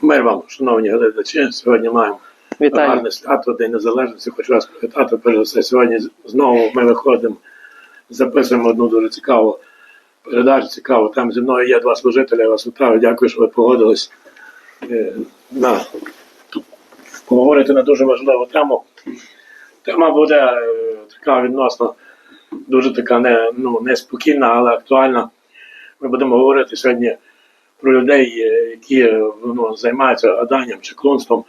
Мир вам, шановні глядачі. Сьогодні маємо Вітаю. гарне свято, День Незалежності. Хочу вас привітати. Перш за все, сьогодні знову ми виходимо, записуємо одну дуже цікаву передачу, цікаву. Там зі мною є два служителя, я вас вітаю. Дякую, що ви погодились е, на, поговорити на дуже важливу тему. Тема буде е, така відносно дуже така не, ну, неспокійна, але актуальна. Ми будемо говорити сьогодні про людей, е, які е, ну, займаються гаданням чи клонством.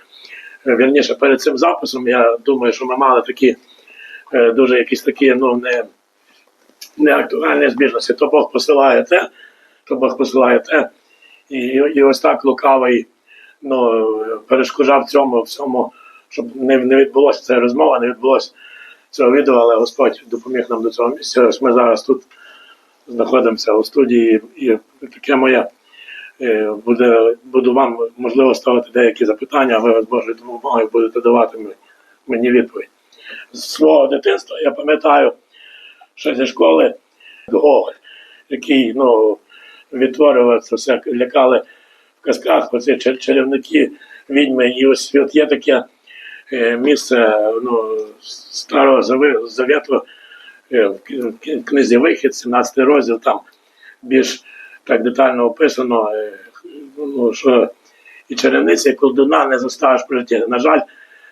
Е, Вірніше, перед цим записом, я думаю, що ми мали такі дуже якісь такі ну, не, не актуальні збіжності. То Бог посилає те, то Бог посилає те. І, і ось так лукавий ну, перешкоджав цьому всьому, щоб не, не відбулося ця розмова, не відбулося цього відео, але Господь допоміг нам до цього місця. Ось ми зараз тут знаходимося у студії, і таке моє буде, буду вам можливо ставити деякі запитання, а ви з Божою допомогою будете давати мені- відповідь. З свого дитинства я пам'ятаю, що зі школи Гоголь, який ну, відтворював це все, лякали в казках, оці чар- чарівники, відьми. І ось от є таке е, місце ну, старого завіту е, в книзі Вихід, 17 розділ, там більш так детально описано, е, ну, що і чарівниці, і колдуна не заставиш при житті. На жаль,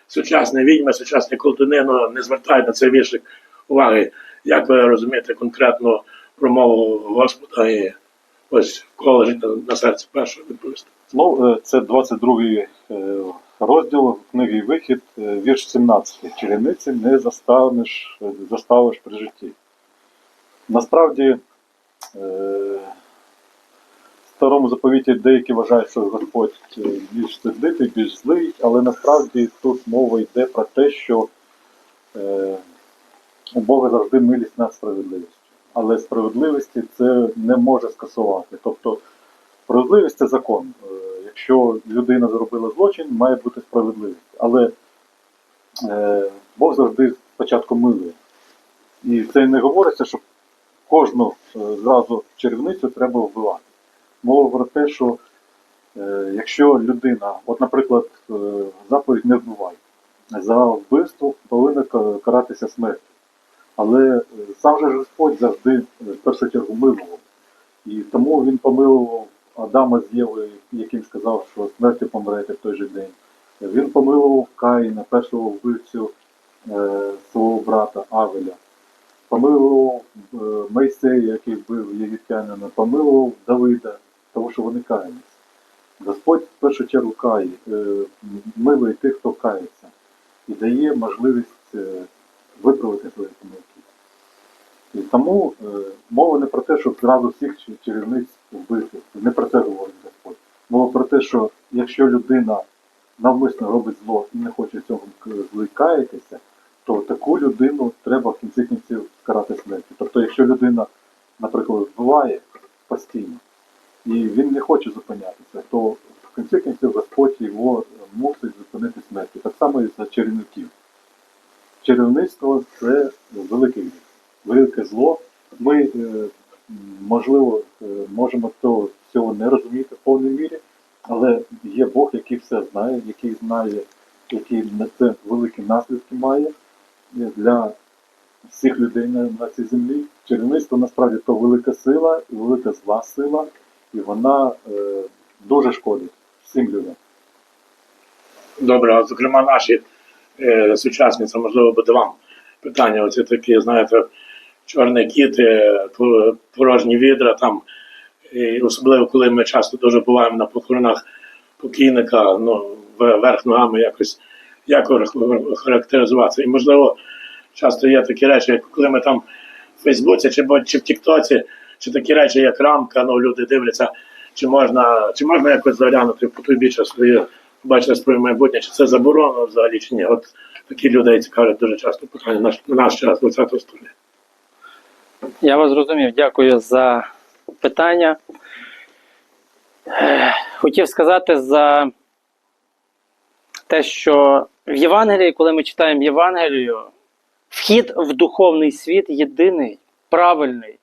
сучасні відьми, сучасні колдуни ну, не звертають на цей віршик уваги. Як ви розумієте конкретно промову Господа і ось кого лежить на, серці першого відповісти? Ну, е, це 22-й е, розділ книги Вихід, вірш 17. Чарівниці не заставиш, заставиш при житті. Насправді, старому заповіті деякі вважають, що Господь е, більш сердитий, більш злий, але насправді тут мова йде про те, що е, у Бога завжди милість над справедливістю. Але справедливості це не може скасувати. Тобто Справедливість це закон. Е, Якщо людина зробила злочин, має бути справедливість. Але е, Бог завжди спочатку милує. І це не говориться, що кожну е, зразу чарівницю треба вбивати. Мова про те, що е, якщо людина, от, наприклад, е, заповідь не вбивай, за вбивство повинна каратися смертю. Але е, сам же Господь завжди е, в першу чергу милував. І тому він помилував Адама з Євою, яким сказав, що смертю помрете в той же день. Він помилував Каїна, першого вбивцю е, свого брата Авеля. Помилував е, Мойсея, який вбив єгиптянина, помилував Давида, тому що вони каялись. Господь в першу чергу кає, е, милує тих, хто кається, і дає можливість е, виправити свої помилки. І тому е, мова не про те, щоб зразу всіх чарівниць вбити. Не про це говорить Господь. Мова про те, що якщо людина навмисно робить зло і не хоче цього каятися, то таку людину треба в кінці кінців карати смертю. Тобто, якщо людина, наприклад, вбиває постійно, і він не хоче зупинятися, то в кінці кінців Господь його мусить зупинити смертю. Так само і за чарівників. Чарівництво це великий велике зло. Ми, е, можливо, е, можемо того цього не розуміти в повній мірі, але є Бог, який все знає, який знає, який на це великі наслідки має е, для всіх людей на, цій землі. Чарівництво насправді то велика сила, велика зла сила, і вона е, дуже шкодить всім людям. Добре, а зокрема, наші е, сучасні, це можливо буде вам питання. Оці такі, знаєте, чорні кіти, по- порожні відра там. І особливо, коли ми часто дуже буваємо на похоронах покійника, ну, верх ногами якось як охар- характеризувати. І можливо, часто є такі речі, як коли ми там в Фейсбуці чи, чи в Тіктоці, чи такі речі, як рамка, ну люди дивляться, чи можна, чи можна якось заглянути по той більше своє, бачити своє майбутнє, чи це заборонено взагалі, чи ні. От такі людей цікавлять дуже часто питання на наш, на наш час, 20 століття. Я вас зрозумів. Дякую за питання. Хотів сказати за те, що в Євангелії, коли ми читаємо Євангелію, вхід в духовний світ єдиний, правильний.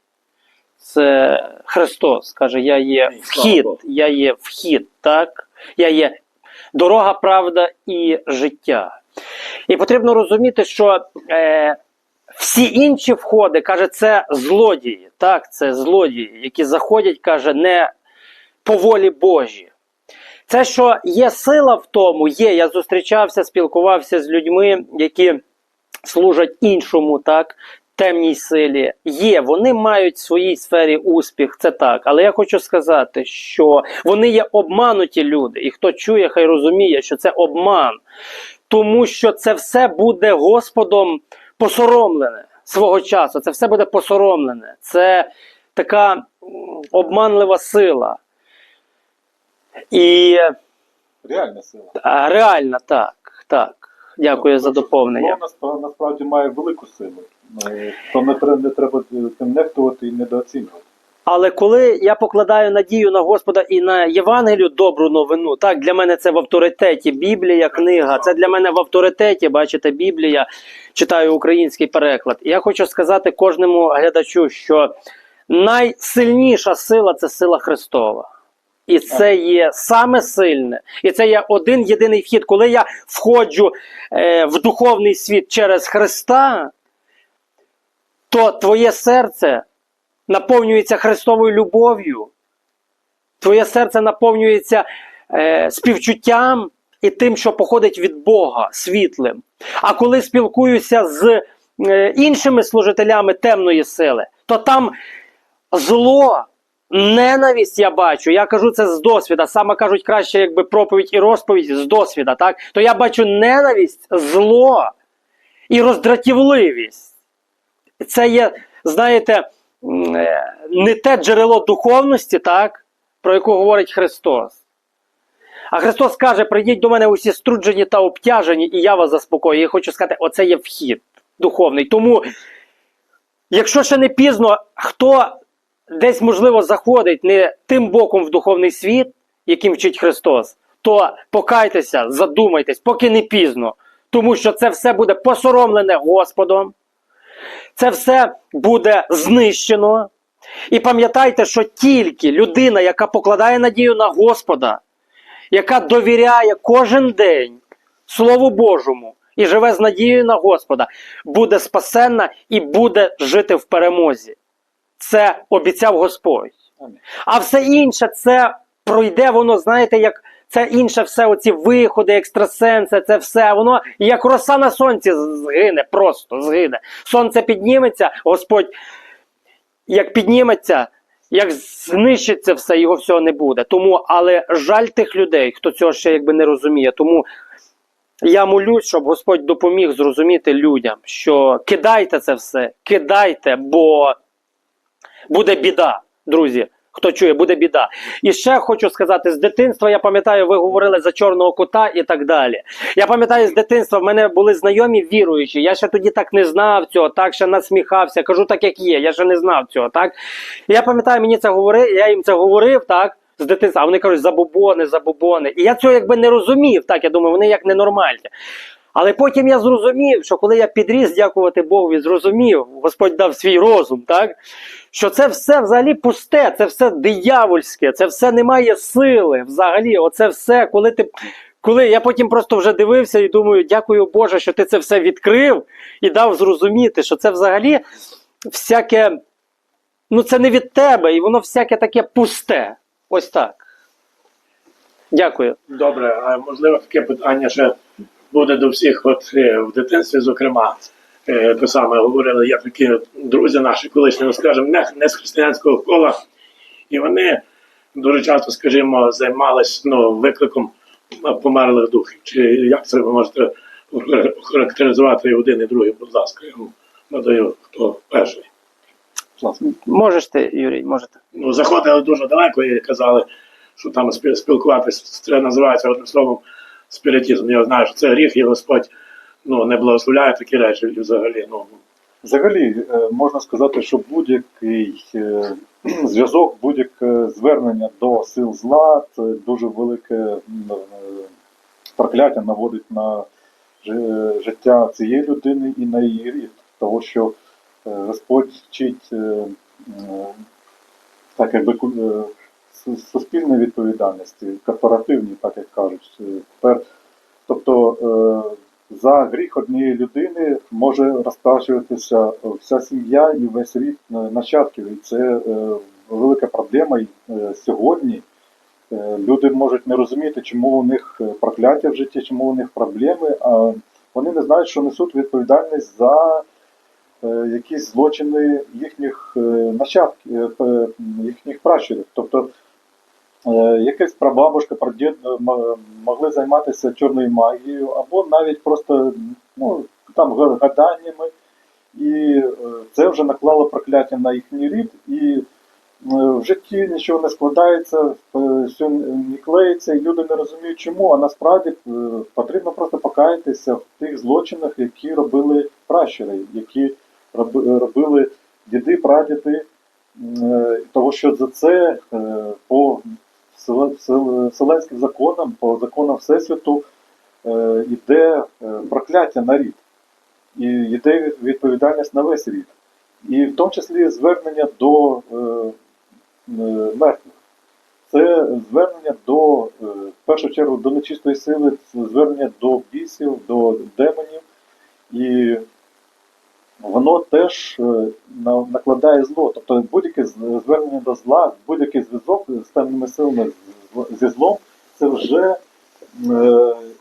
Це Христос каже, я є вхід, я є вхід, так? Я є дорога, правда і життя. І потрібно розуміти, що е, всі інші входи, каже, це злодії. Так, це злодії, які заходять, каже, не по волі Божій. Це, що є сила в тому, є. Я зустрічався, спілкувався з людьми, які служать іншому, так, темній силі. Є, вони мають в своїй сфері успіх, це так. Але я хочу сказати, що вони є обмануті люди, і хто чує, хай розуміє, що це обман, тому що це все буде Господом посоромлене свого часу. Це все буде посоромлене. Це така обманлива сила. І Реальна сила. а, реально так. так. Дякую за доповнення. Воно насправді має велику силу. Е, То не треба, не треба тим нехтувати і недооцінювати. Але коли я покладаю надію на Господа і на Євангелію добру новину, так для мене це в авторитеті Біблія, книга. Це для мене в авторитеті. Бачите, Біблія. Читаю український переклад. І я хочу сказати кожному глядачу, що найсильніша сила це сила Христова. І це є саме сильне. І це є один єдиний вхід. Коли я входжу е, в духовний світ через Христа, то твоє серце наповнюється Христовою любов'ю, твоє серце наповнюється е, співчуттям і тим, що походить від Бога світлим. А коли спілкуюся з е, іншими служителями темної сили, то там зло. Ненависть я бачу, я кажу це з досвіда. Саме кажуть краще, якби проповідь і розповідь з досвіда, так? То я бачу ненависть, зло і роздратівливість. Це є, знаєте, е, не те джерело духовності, так, про яку говорить Христос. А Христос каже: прийдіть до мене усі струджені та обтяжені, і я вас заспокою. Я хочу сказати, оце є вхід духовний. Тому, якщо ще не пізно, хто десь, можливо, заходить не тим боком в духовний світ, яким вчить Христос, то покайтеся, задумайтесь, поки не пізно. Тому що це все буде посоромлене Господом, це все буде знищено. І пам'ятайте, що тільки людина, яка покладає надію на Господа, яка довіряє кожен день Слову Божому і живе з надією на Господа, буде спасенна і буде жити в перемозі. Це обіцяв Господь. А все інше це пройде, воно, знаєте, як це інше все, оці виходи, екстрасенси, це все, воно як роса на сонці згине, просто згине. Сонце підніметься, Господь як підніметься, як знищиться все, його всього не буде. Тому, але жаль тих людей, хто цього ще якби не розуміє. Тому я молюсь, щоб Господь допоміг зрозуміти людям, що кидайте це все, кидайте, бо буде біда, друзі. Хто чує, буде біда. І ще хочу сказати: з дитинства я пам'ятаю, ви говорили за чорного кота і так далі. Я пам'ятаю, з дитинства в мене були знайомі віруючі. Я ще тоді так не знав цього, так ще насміхався. Кажу так, як є. Я ще не знав цього. Так я пам'ятаю, мені це говорив, я їм це говорив, так. З дитинства, а вони кажуть, забобони, забобони. І я цього якби не розумів. Так, я думаю, вони як ненормальні. Але потім я зрозумів, що коли я підріс, дякувати Богу, зрозумів, Господь дав свій розум, так? що це все взагалі пусте, це все диявольське, це все не має сили взагалі. Оце все, коли ти. Коли я потім просто вже дивився і думаю, дякую Боже, що ти це все відкрив і дав зрозуміти, що це взагалі всяке, ну це не від тебе, і воно всяке таке пусте. Ось так. Дякую. Добре, а можливо таке питання ще буде до всіх, от е, в дитинстві, зокрема, е, те саме говорили, є такі друзі наші, колишні, скажімо, не, не з християнського кола, і вони дуже часто, скажімо, займались ну, викликом ну, померлих духів. Чи як це ви можете характеризувати і один і другий, будь ласка, я вам надаю хто перший. Можеш ти, Юрій, можете. ну, заходили дуже далеко і казали, що там спілкуватися, це називається одним словом спіритізм. Я знаю, що це гріх, і Господь ну, не благословляє такі речі взагалі. Ну, Взагалі, е, можна сказати, що будь-який е, зв'язок, будь-яке звернення до сил зла це дуже велике е, прокляття наводить на життя цієї людини і на її рід. Того, що Господь вчить так якби суспільної відповідальності, корпоративній, так як кажуть. Е, Тепер, тобто е, за гріх однієї людини може розплачуватися вся сім'я і весь рід нащадків. І це е, велика проблема. І сьогодні люди можуть не розуміти, чому у них прокляття в житті, чому у них проблеми, а вони не знають, що несуть відповідальність за якісь злочини їхніх нащадків, їхніх пращурів. Тобто якась прабабушка, прадід е, могли займатися чорною магією, або навіть просто ну, там гаданнями, і е, це вже наклало прокляття на їхній рід, і е, в житті нічого не складається, е, все не клеїться, і люди не розуміють чому, а насправді е, потрібно просто покаятися в тих злочинах, які робили пращури, які робили діди, прадіди, Е, тому що за це е, по вселенським законам, по законам Всесвіту е, йде е, прокляття на рід, і йде відповідальність на весь рід. І в тому числі звернення до е, мертвих. Це звернення до, в першу чергу, до нечистої сили, звернення до бісів, до демонів. І воно теж е, накладає зло. Тобто будь-яке звернення до зла, будь-який зв'язок з темними силами зі злом, це вже е,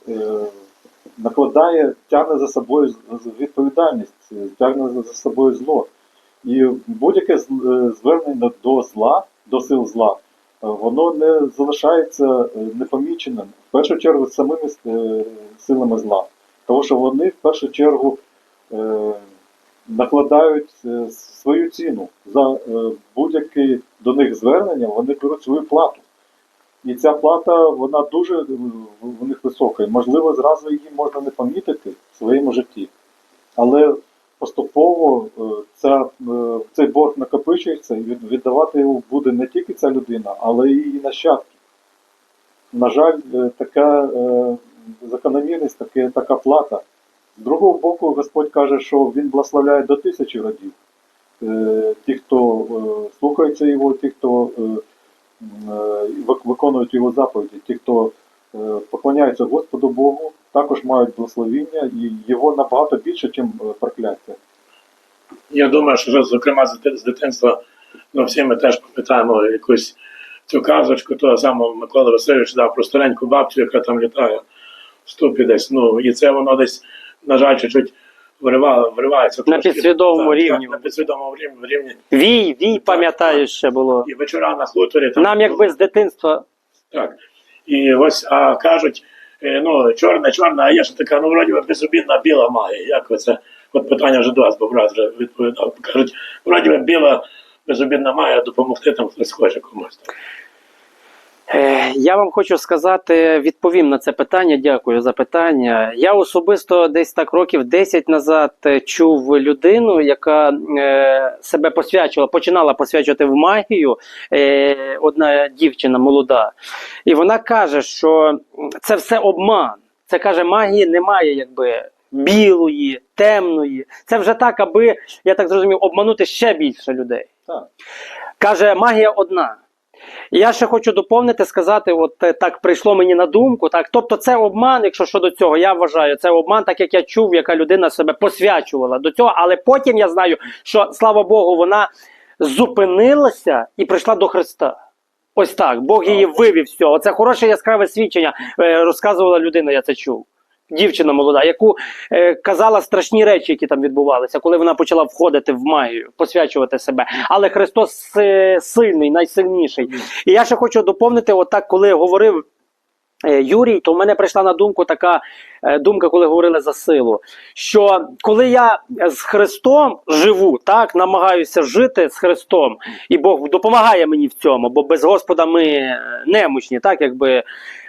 е, накладає, тягне за собою відповідальність, тягне за- собою зло. І будь-яке звернення до зла, до сил зла, воно не залишається непоміченим. В першу чергу самими силами зла. Тому що вони в першу чергу накладають е, свою ціну за е, будь-яке до них звернення, вони беруть свою плату. І ця плата вона дуже е, в них висока. І, можливо, зразу її можна не помітити в своєму житті. Але поступово ця, цей борг накопичується, і віддавати його буде не тільки ця людина, але і її нащадки. На жаль, така закономірність, така плата. З другого боку, Господь каже, що Він благословляє до тисячі родів. Е, Ті, хто е, слухається його, ті, хто е, виконують його заповіді, ті, хто поклоняються Господу Богу, також мають благословіння, і його набагато більше, ніж прокляття. Я думаю, що зокрема з дитинства ну, всі ми теж пам'ятаємо якусь цю казочку того самого Микола Васильович дав про стареньку бабцю, яка там літає в ступі десь. Ну, і це воно десь, на жаль, чуть-чуть вриває, вривається. На підсвідомому рівні. На підсвідомому рівні. Вій, вій, пам'ятаю, ще було. І вечора на хуторі. Там, Нам якби з дитинства. Так. І ось а кажуть, е, ну, чорне, чорне, а є ж така, ну, вроді би, безобідна біла магія. Як ви це? От питання вже до вас, бо брат вже відповідав. Кажуть, вроді би біла безобідна магія, допомогти там хтось хоче комусь. Е, Я вам хочу сказати, відповім на це питання. Дякую за питання. Я особисто десь так років 10 назад е, чув людину, яка е, себе посвячувала, починала посвячувати в магію. Одна дівчина молода, і вона каже, що це все обман. Це каже, магії немає, якби. Білої, темної. Це вже так, аби, я так зрозумів, обманути ще більше людей. Так. Каже, магія одна. І я ще хочу доповнити, сказати, от е, так прийшло мені на думку. Так, тобто, це обман, якщо щодо цього, я вважаю, це обман, так як я чув, яка людина себе посвячувала до цього. Але потім я знаю, що слава Богу, вона зупинилася і прийшла до Христа. Ось так. Бог її вивів з цього. Це хороше яскраве свідчення. е, Розказувала людина, я це чув. Дівчина молода, яку е, казала страшні речі, які там відбувалися, коли вона почала входити в магію, посвячувати себе. Але Христос е, сильний, найсильніший. І я ще хочу доповнити, отак, коли говорив Юрій, то в мене прийшла на думку така е, думка, коли говорили за силу. Що коли я з Христом живу, так намагаюся жити з Христом, і Бог допомагає мені в цьому, бо без Господа ми е, немощні, так якби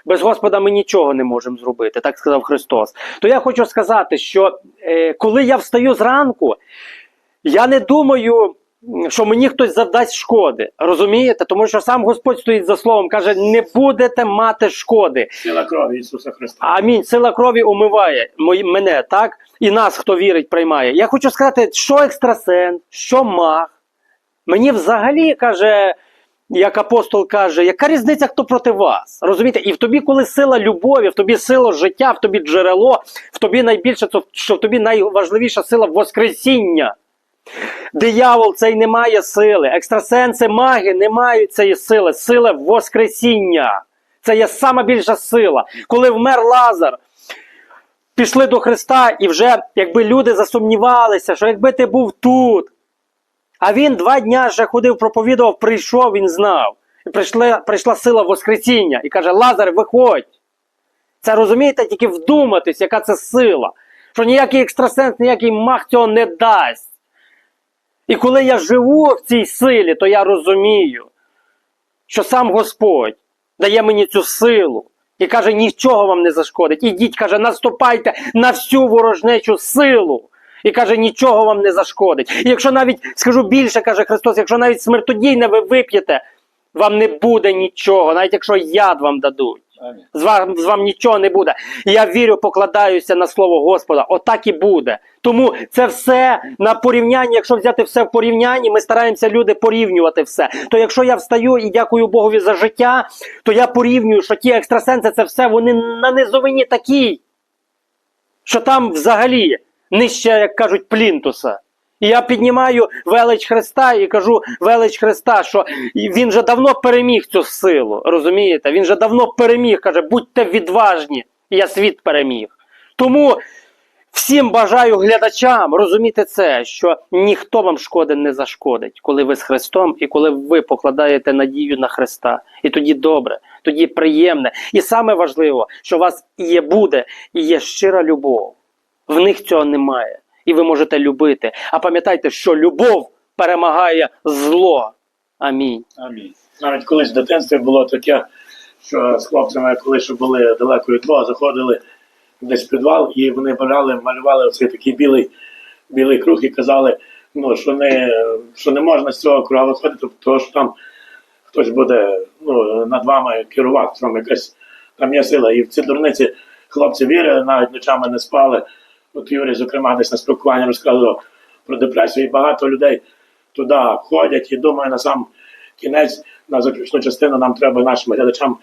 без Господа ми нічого не можемо зробити, так сказав Христос. То я хочу сказати, що е, коли я встаю зранку, я не думаю, що мені хтось завдасть шкоди. Розумієте? Тому що сам Господь стоїть за словом, каже: не будете мати шкоди. Сила крові Ісуса Христа. Амінь. Сила крові умиває мене, так? І нас, хто вірить, приймає. Я хочу сказати, що екстрасенс, що маг. Мені взагалі каже. як апостол каже, яка різниця, хто проти вас? Розумієте? І в тобі, коли сила любові, в тобі сила життя, в тобі джерело, в тобі найбільше, що в тобі найважливіша сила Воскресіння. Диявол цей не має сили, екстрасенси, маги не мають цієї сили, сила Воскресіння. Це є сама більша сила. Коли вмер Лазар, пішли до Христа, і вже якби люди засумнівалися, що якби ти був тут. А він два дня ще ходив, проповідував, прийшов, він знав. І прийшла, прийшла сила Воскресіння і каже: Лазар, виходь. Це розумієте, тільки вдуматись, яка це сила. Що ніякий екстрасенс, ніякий маг цього не дасть. І коли я живу в цій силі, то я розумію, що сам Господь дає мені цю силу і каже, нічого вам не зашкодить. Ідіть, каже, наступайте на всю ворожнечу силу. І каже, нічого вам не зашкодить. І якщо навіть скажу більше, каже Христос, якщо навіть смертодійне ви вип'єте, вам не буде нічого, навіть якщо яд вам дадуть. З вам, з вам нічого не буде. Я вірю, покладаюся на слово Господа. Отак і буде. Тому це все на порівнянні. Якщо взяти все в порівнянні, ми стараємося люди порівнювати все. То якщо я встаю і дякую Богові за життя, то я порівнюю, що ті екстрасенси, це все вони на низовині такі, що там взагалі нижче, як кажуть, плінтуса. І я піднімаю велич Христа і кажу велич Христа, що він вже давно переміг цю силу. Розумієте? Він вже давно переміг. Каже, будьте відважні, я світ переміг. Тому всім бажаю глядачам розуміти це, що ніхто вам шкоди не зашкодить, коли ви з Христом і коли ви покладаєте надію на Христа. І тоді добре, тоді приємне. І саме важливо, що у вас є буде і є щира любов. В них цього немає. І ви можете любити. А пам'ятайте, що любов перемагає зло. Амінь. Амінь. Навіть колись в дитинстві було таке, що з хлопцями, коли ще були далеко від того, заходили десь в підвал, і вони брали, малювали оцей такий білий, білий круг і казали, ну, що, не, що не можна з цього круга виходити, тому що там хтось буде ну, над вами керувати, там якась там є сила. І в ці дурниці хлопці вірили, навіть ночами не спали. От Юрій, зокрема, десь на спілкуванні розказував про депресію, і багато людей туди ходять і думаю, на сам кінець, на заключну частину нам треба нашим глядачам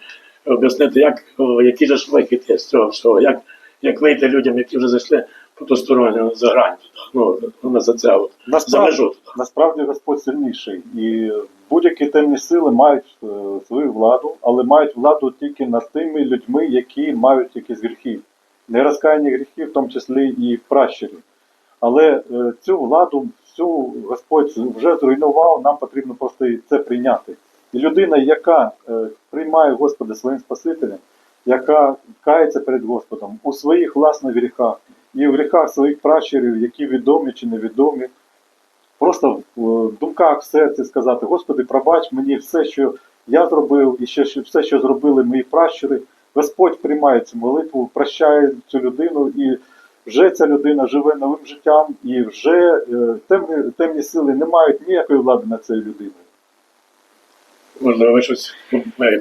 об'яснити, як, який же ж вихід є з цього всього, як, як вийти людям, які вже зайшли потусторонньо за грань, ну, на за це от, за межу. насправді Господь сильніший. І будь-які темні сили мають е, свою владу, але мають владу тільки над тими людьми, які мають якісь гріхи. Нерозкаяні гріхи, в тому числі і пращурі. Але е, цю владу, всю Господь вже зруйнував, нам потрібно просто це прийняти. І людина, яка е, приймає Господа своїм Спасителем, яка кається перед Господом у своїх власних гріхах і в гріхах своїх пращурів, які відомі чи невідомі, просто в думках в серці сказати: Господи, пробач мені все, що я зробив, і ще все, що зробили мої пращури. Господь приймає цю молитву, прощає цю людину, і вже ця людина живе новим життям, і вже е, темні, темні сили не мають ніякої влади над цією людиною. Можливо, ви щось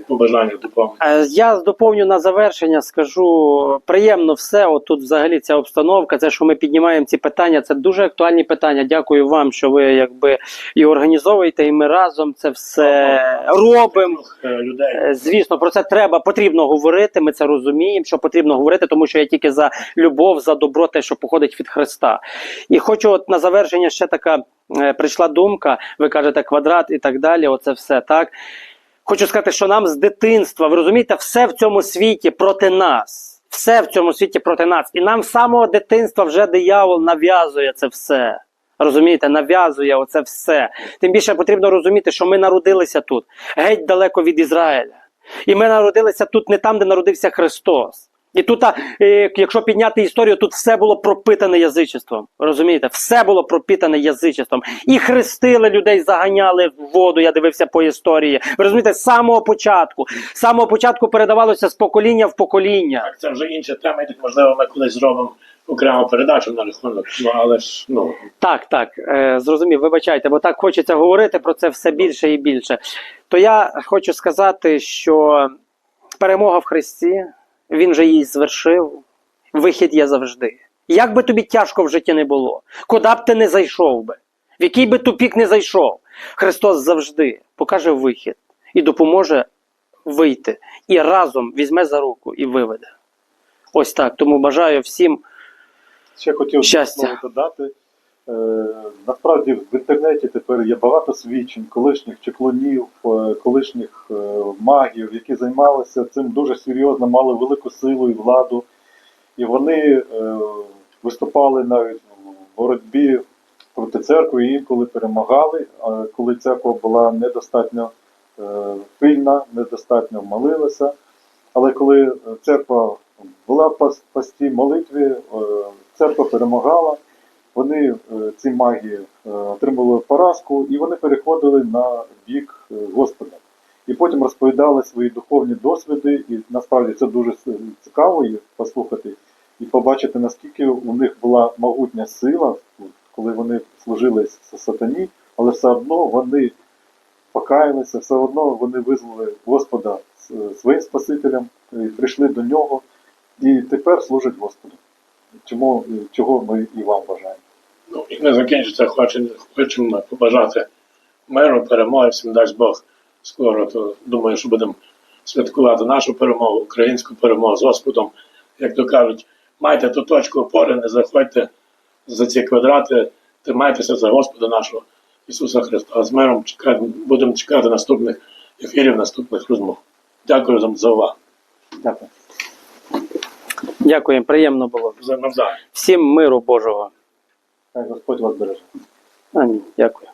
по бажанню доповнити. Е, Я доповню на завершення, скажу приємно все. От тут взагалі ця обстановка, це що ми піднімаємо ці питання, це дуже актуальні питання. Дякую вам, що ви якби і організовуєте, і ми разом це все робимо. Е, людей. Е, Звісно, про це треба, потрібно говорити. Ми це розуміємо, що потрібно говорити, тому що я тільки за любов, за добро, те, що походить від Христа. І хочу, от на завершення, ще така прийшла думка. Ви кажете квадрат і так далі. Оце все так. Хочу сказати, що нам з дитинства, ви розумієте, все в цьому світі проти нас. Все в цьому світі проти нас. І нам з самого дитинства вже диявол нав'язує це все. Розумієте, нав'язує оце все. Тим більше потрібно розуміти, що ми народилися тут, геть далеко від Ізраїля. І ми народилися тут не там, де народився Христос. І тут, е, якщо підняти історію, тут все було пропитане язичеством. Розумієте, все було пропитане язичеством. І хрестили людей, заганяли в воду. Я дивився по історії. Ви розумієте, з самого початку. З самого початку передавалося з покоління в покоління. Так, це вже інша тема, і так можливо ми колись зробимо окрему передачу на рахунок. Ну але ж ну Так, так, е, зрозумів, вибачайте, бо так хочеться говорити про це все більше і більше. То я хочу сказати, що перемога в Христі, Він же її звершив, вихід є завжди. Як би тобі тяжко в житті не було, куди б ти не зайшов би, в який би тупік не зайшов, Христос завжди покаже вихід. і допоможе вийти. І разом візьме за руку і виведе. Ось так. Тому бажаю всім Ще хотів Щастя. додати. Е, насправді в інтернеті тепер є багато свідчень колишніх чеклунів, е, колишніх е, магів, які займалися цим дуже серйозно, мали велику силу і владу. І вони виступали навіть в боротьбі проти церкви і інколи перемагали, коли церква була недостатньо пильна, недостатньо молилася. Але коли церква була в пості молитві, церква перемагала, вони, е, ці маги, е, отримали поразку і вони переходили на бік е, Господа. І потім розповідали свої духовні досвіди, і насправді це дуже цікаво їх послухати і побачити, наскільки у них була могутня сила, коли вони служили сатані, але все одно вони покаялися, все одно вони визвали Господа своїм Спасителем, прийшли до нього і тепер служать Господу. Чому, чого ми і вам бажаємо. Ну, і не закінчиться, хочемо, хочемо побажати миру, перемоги, всім дасть Бог скоро. То думаю, що будемо святкувати нашу перемогу, українську перемогу з Господом. Як то кажуть, майте ту точку опори, не заходьте за ці квадрати, тримайтеся за Господа нашого Ісуса Христа. А з миром чекати, будемо чекати наступних ефірів, наступних розмов. Дякую за- за увагу. Дякую. Дякуємо, приємно було. Всім миру Божого. Хай Господь вас береже. Амінь. Дякую.